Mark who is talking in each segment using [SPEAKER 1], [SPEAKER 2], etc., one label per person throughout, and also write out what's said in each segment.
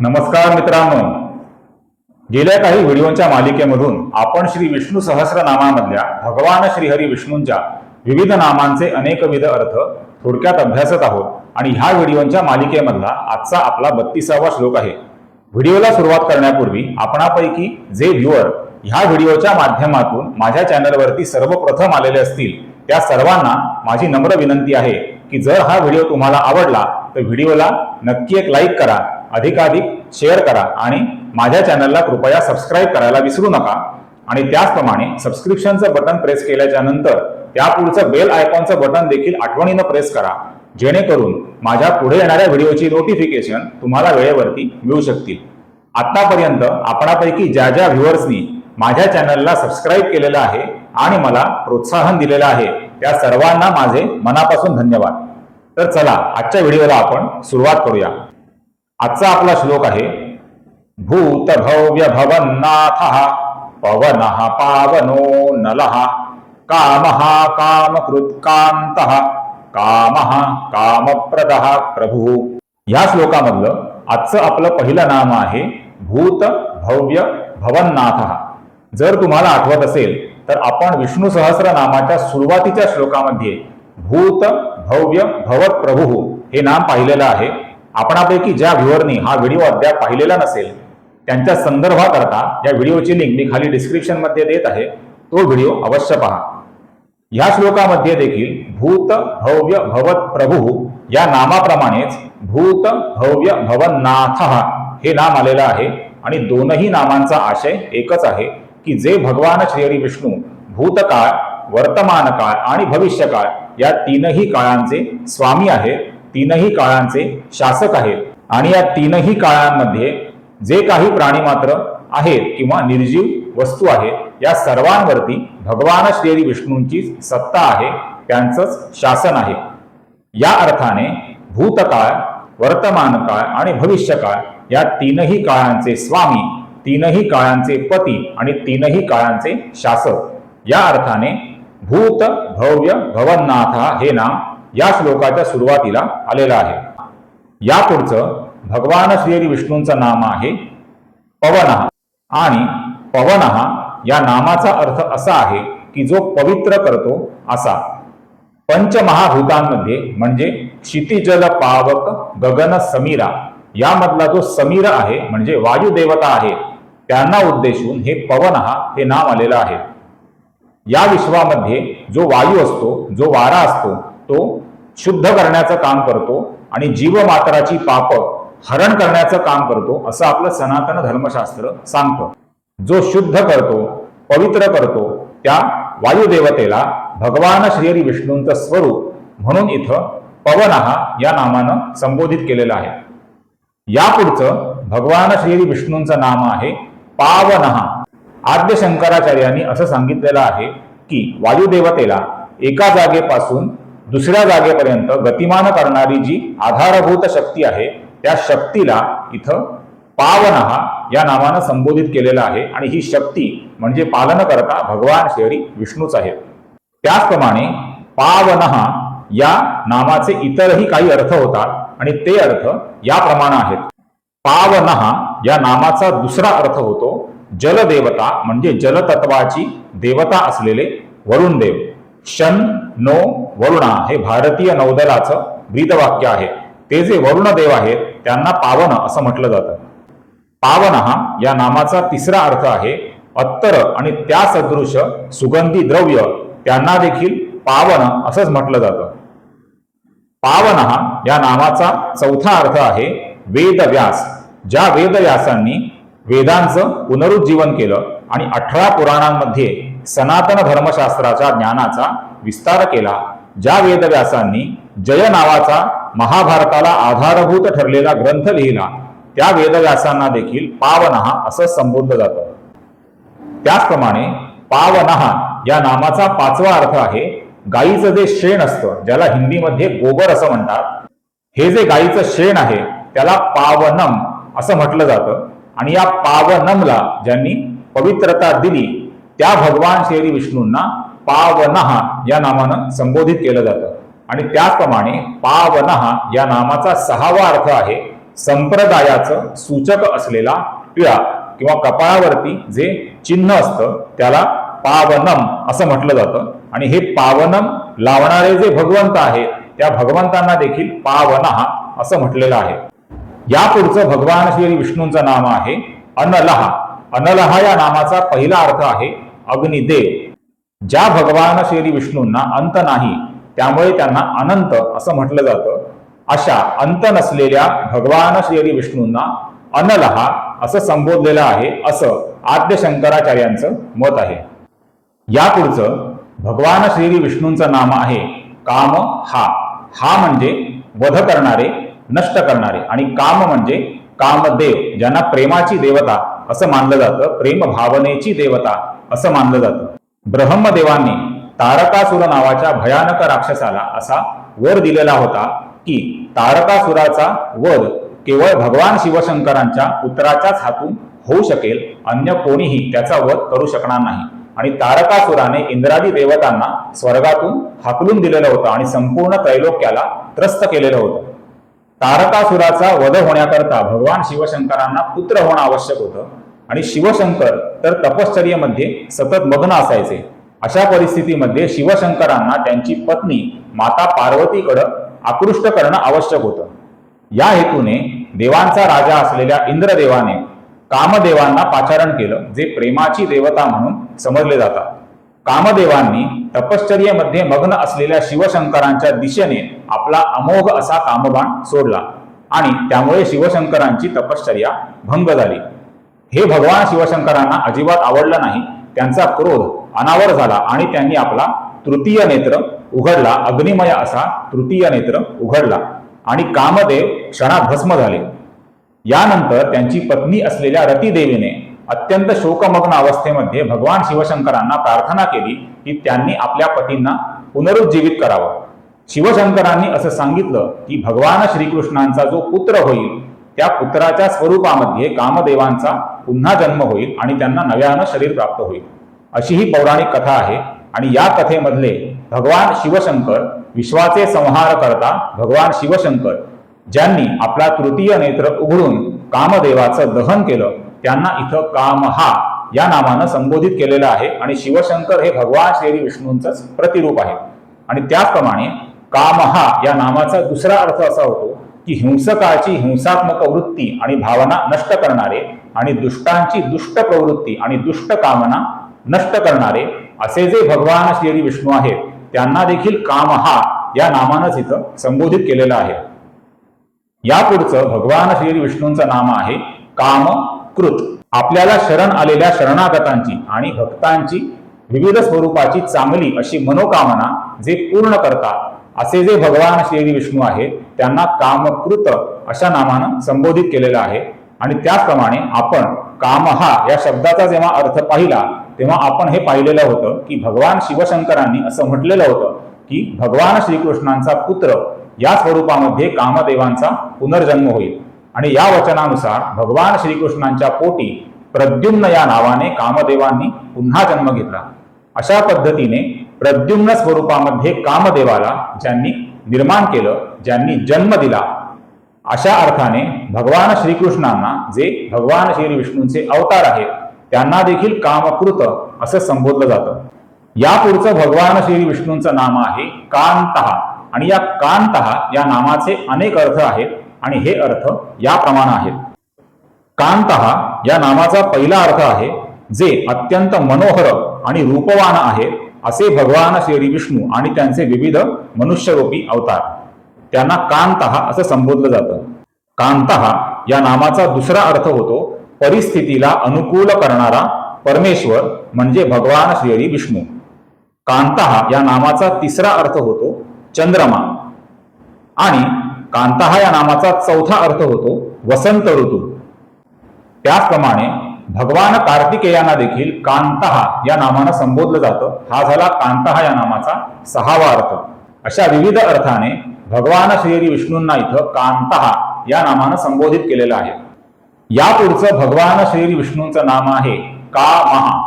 [SPEAKER 1] नमस्कार मित्रांनो. गेल्या काही व्हिडिओच्या मालिकेमधून आपण श्री विष्णू सहस्रनामामधल्या भगवान श्रीहरी विष्णूंच्या विविध नामांचे अनेकविध अर्थ थोडक्यात अभ्यासत आहोत आणि ह्या व्हिडिओच्या मालिकेमधला आजचा आपला बत्तीसावा श्लोक आहे. व्हिडिओला सुरुवात करण्यापूर्वी आपणापैकी जे व्ह्युअर ह्या व्हिडिओच्या माध्यमातून माझ्या चॅनलवरती सर्वप्रथम आलेले असतील त्या सर्वांना माझी नम्र विनंती आहे की जर हा व्हिडिओ तुम्हाला आवडला तर व्हिडिओला नक्की एक लाईक करा अधिकाधिक शेअर करा आणि माझ्या चॅनलला कृपया सबस्क्राईब करायला विसरू नका. आणि त्याचप्रमाणे सबस्क्रिप्शनचं बटन प्रेस केल्याच्यानंतर त्यापुढचं बेल आयकॉनचं बटन देखील आठवणीनं प्रेस करा. जेणेकरून माझ्या पुढे येणाऱ्या व्हिडिओची नोटिफिकेशन तुम्हाला वेळेवरती मिळू शकतील. आत्तापर्यंत आपणापैकी ज्या ज्या व्ह्युअर्सनी माझ्या चॅनलला सबस्क्राईब केलेलं आहे आणि मला प्रोत्साहन दिलेलं आहे त्या सर्वांना माझे मनापासून धन्यवाद. तर चला आजच्या व्हिडिओला आपण सुरुवात करूया. आजचा आपला श्लोक आहे भूत भव्य भवन्नाथ पवन पावनो नलः काम कामकृत्कांत काम कामप्रद प्रभु. या श्लोकामधलं आजचं आपलं पहिलं नाम आहे भूत भव्य भवन्नाथ जर तुम्हाला आठवत असेल तर आपण विष्णू सहस्रनामाच्या सुरुवातीच्या श्लोकामध्ये भूत भव्य भवत प्रभू हे नाम पाहिलेलं आहे. आपणापैकी ज्या व्ह्युअरनी हा व्हिडिओ अद्याप पाहिलेला नसेल त्यांच्या संदर्भाकरता या व्हिडिओची लिंक मी खाली डिस्क्रिप्शनमध्ये देत आहे. तो व्हिडिओ अवश्य पहा. या श्लोकामध्ये देखील भूत भव्य भवत प्रभू या नामाप्रमाणेच भूत भव्य भवन्नाथ हे नाम आलेलं आहे. आणि दोनही नामांचा आशय एकच आहे की जे भगवान श्रीहरी विष्णू भूतकाळ वर्तमान काळ आणि भविष्यकाळ या तीनही काळांचे स्वामी आहेत तीनही काळांचे शासक आहेत आणि या तीनही काळांमध्ये जे काही प्राणी मात्र आहेत किंवा निर्जीव वस्तू आहेत या सर्वांवरती भगवान श्री विष्णूंची सत्ता आहे त्यांचंच शासन आहे. या अर्थाने भूतकाळ वर्तमान काळ आणि भविष्यकाळ या तीनही काळांचे स्वामी तीनही काळांचे पती आणि तीनही काळांचे शासक. या अर्थाने भूत भव्य भवन्नाथ हे नाम या श्लोकाच्या सुरुवातीला आलेलं आहे. या पुढचं भगवान श्रीहरी विष्णूंचं नाम आहे पवन आणि पवन या नामाचा अर्थ असा आहे की जो पवित्र करतो असा. पंचमहाभूतांमध्ये म्हणजे क्षितिजल पावक गगन समीरा यामधला जो समीर आहे म्हणजे वायुदेवता आहे त्यांना उद्देशून हे पवन हे नाम आलेलं आहे. या विश्वामध्ये जो वायू असतो जो वारा असतो तो शुद्ध करण्याचं काम करतो आणि जीवमात्राची पाप हरण करण्याचं काम करतो असं आपलं सनातन धर्मशास्त्र सांगतं. जो शुद्ध करतो पवित्र करतो त्या वायुदेवतेला भगवान श्रीहरी विष्णूंचं स्वरूप म्हणून इथं पवनहा या नामानं संबोधित केलेलं आहे. यापुढचं भगवान श्रीहरी विष्णूंचं नाम आहे पावनहा. आद्य शंकराचार्यांनी असं सांगितलेलं आहे की वायुदेवतेला एका जागेपासून दुसऱ्या जागेपर्यंत गतिमान करणारी जी आधारभूत शक्ती आहे त्या शक्तीला इथं पावनहा या नावानं संबोधित केलेलं आहे. आणि ही शक्ती म्हणजे पालन करता भगवान श्री विष्णूच आहेत त्याचप्रमाणे पावनहा या नामाचे इतरही काही अर्थ होतात आणि ते अर्थ याप्रमाणे आहेत. पावनहा या नामाचा दुसरा अर्थ होतो जलदेवता म्हणजे जलतत्वाची देवता असलेले वरुणदेव शन नो वरुणा हे भारतीय नौदलाचं ब्रीदवाक्य आहे. ते जे वरुणदेव आहेत त्यांना पावन असं म्हटलं जातं. पावन या नामाचा तिसरा अर्थ आहे अत्तर आणि त्या सदृश सुगंधी द्रव्य. त्यांना देखील पावन असंच म्हटलं जातं. पावन या नामाचा चौथा अर्थ आहे वेदव्यास. ज्या वेदव्यासांनी वेदांचं पुनरुज्जीवन केलं आणि अठरा पुराणांमध्ये सनातन धर्मशास्त्राच्या ज्ञानाचा विस्तार केला ज्या वेदव्यासांनी जय नावाचा महाभारताला आधारभूत ठरलेला ग्रंथ लिहिला त्या वेदव्यासांना देखील पावनहा असं संबोधलं जातं. त्याचप्रमाणे पावनहा या नामाचा पाचवा अर्थ आहे गाईचं जे शेण असतं ज्याला हिंदीमध्ये गोबर असं म्हणतात हे जे गाईचं शेण आहे त्याला पावनम असं म्हटलं जातं. आणि या पावनमला ज्यांनी पवित्रता दिली त्या भगवान श्री विष्णूंना पावनहा या नामानं संबोधित केलं जातं. आणि त्याचप्रमाणे पावनहा या नामाचा सहावा अर्थ आहे संप्रदायाचं सूचक असलेला टिळा किंवा कपाळावरती जे चिन्ह असतं त्याला पावनम असं म्हटलं जातं. आणि हे पावनम लावणारे जे भगवंत आहेत त्या भगवंतांना देखील पावनहा असं म्हटलेलं आहे. या पुढचं भगवान श्री विष्णूंचं नाम आहे अनलहा. अनलहा या नामाचा पहिला अर्थ आहे अग्निदेव ज्या भगवान श्री विष्णूंना अंत नाही त्यामुळे त्यांना अनंत असं म्हटलं जातं. अशा अंत नसलेल्या भगवान श्री विष्णूंना अनलहा असं संबोधलेलं आहे असं आद्य शंकराचार्यांचं मत आहे. या पुढचं भगवान श्री विष्णूंचं नाम आहे काम हा. हा म्हणजे वध करणारे नष्ट करणारे. आणि काम म्हणजे कामदेव ज्यांना प्रेमाची देवता असं मानलं जातं प्रेम भावनेची देवता असं मानलं जातं. ब्रह्मदेवांनी तारकासुर नावाच्या भयानक राक्षसाला असा वर दिलेला होता की तारकासुराचा वध केवळ भगवान शिवशंकरांच्या पुत्राच्याच हातून होऊ शकेल अन्य कोणीही त्याचा वध करू शकणार नाही. आणि तारकासुराने इंद्रादी देवतांना स्वर्गातून हाकलून दिलेलं होतं आणि संपूर्ण त्रैलोक्याला त्रस्त केलेलं होतं. तारकासुराचा वध होण्याकरता भगवान शिवशंकरांना पुत्र होणं आवश्यक होतं. आणि शिवशंकर तर तपश्चर्येमध्ये सतत मग्न असायचे. अशा परिस्थितीमध्ये शिवशंकरांना त्यांची पत्नी माता पार्वतीकडं आकृष्ट करणं आवश्यक होतं. या हेतूने देवांचा राजा असलेल्या इंद्रदेवाने कामदेवांना पाचारण केलं जे प्रेमाची देवता म्हणून समजले जातात. कामदेवांनी तपश्चर्येमध्ये मग्न असलेल्या शिवशंकरांच्या दिशेने आपला अमोघ असा कामबाण सोडला आणि त्यामुळे शिवशंकरांची तपश्चर्या भंग झाली. हे भगवान शिवशंकरांना अजिबात आवडलं नाही. त्यांचा क्रोध अनावर झाला आणि त्यांनी आपला तृतीय नेत्र उघडला. अग्निमय असा तृतीय नेत्र उघडला आणि कामदेव क्षणात भस्म झाले. यानंतर त्यांची पत्नी असलेल्या रतीदेवीने अत्यंत शोकमग्न अवस्थेमध्ये भगवान शिवशंकरांना प्रार्थना केली की त्यांनी आपल्या पतींना पुनरुज्जीवित करावं. शिवशंकरांनी असं सांगितलं की भगवान श्रीकृष्णांचा जो पुत्र होईल त्या पुत्राच्या स्वरूपामध्ये कामदेवांचा पुन्हा जन्म होईल आणि त्यांना नव्यानं शरीर प्राप्त होईल. अशी ही पौराणिक कथा आहे आणि या कथेमधले भगवान शिवशंकर विश्वाचे संहार करता भगवान शिवशंकर ज्यांनी आपला तृतीय नेत्र उघडून कामदेवाचं दहन केलं त्यांना इथं कामहा या नामानं संबोधित केलेलं आहे. आणि शिवशंकर हे भगवान श्री विष्णूंचंच प्रतिरूप आहे आणि त्याचप्रमाणे कामहा या नामाचा दुसरा अर्थ असा होतो की हिंसकाची हिंसात्मक वृत्ती आणि भावना नष्ट करणारे आणि दुष्टांची दुष्ट प्रवृत्ती आणि दुष्ट कामना नष्ट करणारे असे जे भगवान श्री विष्णू आहेत त्यांना देखील कामहा या नामानंच इथं संबोधित केलेलं आहे. यापुढचं भगवान श्री विष्णूंचं नाम आहे काम कृत. आपल्याला शरण आलेल्या शरणागतांची आणि भक्तांची विविध स्वरूपाची चांगली अशी मनोकामना जे पूर्ण करतात असे जे भगवान श्री विष्णू आहेत त्यांना कामकृत अशा नामानं संबोधित केलेलं आहे. आणि त्याचप्रमाणे आपण कामहा या शब्दाचा जेव्हा अर्थ पाहिला तेव्हा आपण हे पाहिलेलं होतं की भगवान शिवशंकरांनी असं म्हटलेलं होतं की भगवान श्रीकृष्णांचा पुत्र या स्वरूपामध्ये कामदेवांचा पुनर्जन्म होईल. आणि या वचनानुसार भगवान श्रीकृष्णांच्या पोटी प्रद्युम्न या नावाने कामदेवांनी पुन्हा जन्म घेतला. अशा पद्धतीने प्रद्युम्न स्वरूपामध्ये कामदेवाला ज्यांनी निर्माण केलं ज्यांनी जन्म दिला अशा अर्थाने भगवान श्रीकृष्णांना जे भगवान श्री विष्णूंचे अवतार आहेत त्यांना देखील कामकृत असं संबोधलं जातं. यापुढचं भगवान श्री विष्णूंचं नाम आहे कांतहा. आणि या कांतहा या नामाचे अनेक अर्थ आहेत. आणि हे अर्थ याप्रमाणे आहेत. कांतहा या नामाचा पहिला अर्थ आहे जे अत्यंत मनोहर आणि रूपवान आहे असे भगवान श्री विष्णू आणि त्यांचे विविध मनुष्यरूपी अवतार. त्यांना कांतहा असं संबोधलं जातं. कांतहा या नामाचा दुसरा अर्थ होतो परिस्थितीला अनुकूल करणारा परमेश्वर म्हणजे भगवान श्री विष्णू. कांतहा या नामाचा तिसरा अर्थ होतो चंद्रमा. आणि कांतहा या नामाचा चौथा अर्थ होतो वसंत ऋतू. त्याचप्रमाणे भगवान कार्तिकेयांना देखील कांतहा या नामानं संबोधलं जातं. हा झाला कांतहा या नामाचा सहावा अर्थ. अशा विविध अर्थाने भगवान श्रीहरी विष्णूंना इथं कांतहा या नामानं संबोधित केलेलं आहे. यापुढचं भगवान श्रीहरी विष्णूंचं नाम आहे कामहा.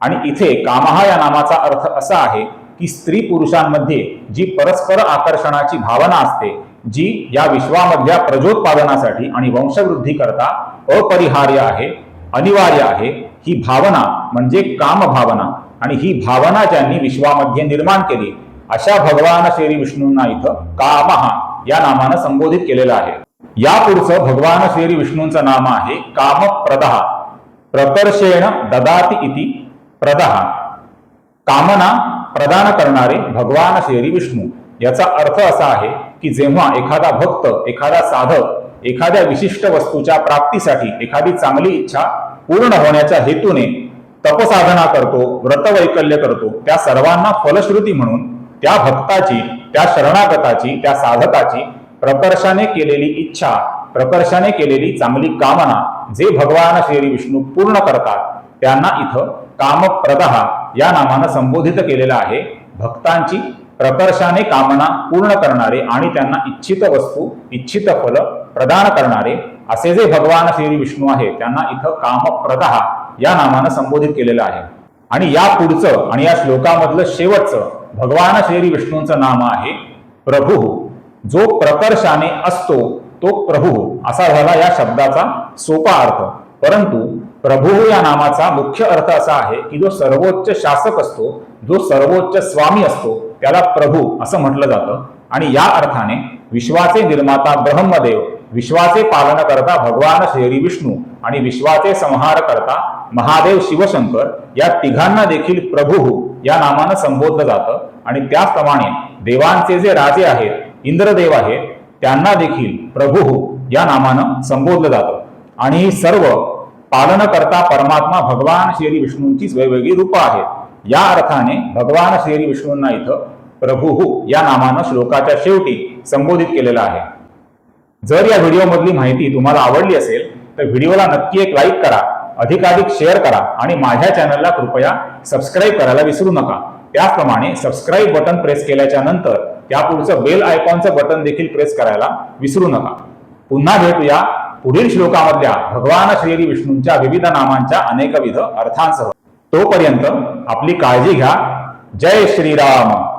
[SPEAKER 1] आणि इथे कामहा या नामाचा अर्थ असा आहे की स्त्री पुरुषांमध्ये जी परस्पर आकर्षणाची भावना असते जी या विश्वामधल्या प्रजोत्पादनासाठी आणि वंशवृद्धी करता अपरिहार्य आहे अनिवार्य आहे ही भावना म्हणजे काम भावना आणि ही भावना ज्यांनी विश्वामध्ये निर्माण केली अशा भगवान श्री विष्णूंना इथं कामहा या नामानं संबोधित केलेलं आहे. या पुढचं भगवान श्री विष्णूंचं नाम आहे काम प्रदहा प्रकर्षेण ददाती इति प्रदहा. कामना प्रदान करणारे भगवान श्री विष्णू. याचा अर्थ असा आहे की जेव्हा एखादा भक्त एखादा साधक एखाद्या विशिष्ट वस्तूच्या प्राप्तीसाठी एखादी चांगली इच्छा पूर्ण होण्याच्या हेतूने तपसाधना करतो व्रतवैकल्य करतो त्या सर्वांना फलश्रुती म्हणून त्या भक्ताची त्या शरणागताची त्या साधकाची प्रकर्षाने केलेली इच्छा प्रकर्षाने केलेली चांगली कामना जे भगवान श्री विष्णू पूर्ण करतात त्यांना इथं कामप्रदहा या नामानं संबोधित केलेलं आहे. भक्तांची प्रकर्षाने कामना पूर्ण करणारे आणि त्यांना इच्छित वस्तू इच्छित फल प्रदान करणारे असे जे भगवान श्री विष्णू आहे त्यांना इथं कामप्रदहा या नामानं संबोधित केलेलं आहे. आणि या पुढचं आणि या श्लोकामधलं शेवटचं भगवान श्री विष्णूंचं नाम आहे प्रभू. जो प्रकर्षाने असतो तो प्रभू. असा झाला या शब्दाचा सोपा अर्थ. परंतु प्रभू या नामाचा मुख्य अर्थ असा आहे की जो सर्वोच्च शासक असतो जो सर्वोच्च स्वामी असतो त्याला प्रभू असं म्हटलं जातं. आणि या अर्थाने विश्वाचे निर्माता ब्रह्मदेव विश्वाचे पालन करता भगवान श्री विष्णू आणि विश्वाचे संहार करता महादेव शिवशंकर या तिघांना देखील प्रभू या नामानं संबोधलं जातं. आणि त्याचप्रमाणे देवांचे जे राजे आहेत इंद्रदेव आहेत त्यांना देखील प्रभू या नामानं संबोधलं जातं. आणि ही पालन करता परमात्मा भगवान श्री विष्णूंचीच वेगवेगळी रूपं आहेत. या अर्थाने भगवान श्री विष्णूंना इथं प्रभू या नामानं श्लोकाच्या शेवटी संबोधित केलेलं आहे. जर या व्हिडिओमधली माहिती तुम्हाला आवडली असेल तर व्हिडिओला नक्की एक लाईक करा अधिकाधिक शेअर करा आणि माझ्या चॅनलला कृपया सबस्क्राईब करायला विसरू नका. त्याचप्रमाणे सबस्क्राईब बटन प्रेस केल्याच्यानंतर त्यापुढचं बेल आयकॉनचं बटन देखील प्रेस करायला विसरू नका. पुन्हा भेटूया पुढील श्लोकामधल्या भगवान श्री विष्णूंच्या विविध नामांच्या अनेकविध अर्थांसह तोपर्यंत आपली काळजी घ्या. जय श्रीराम.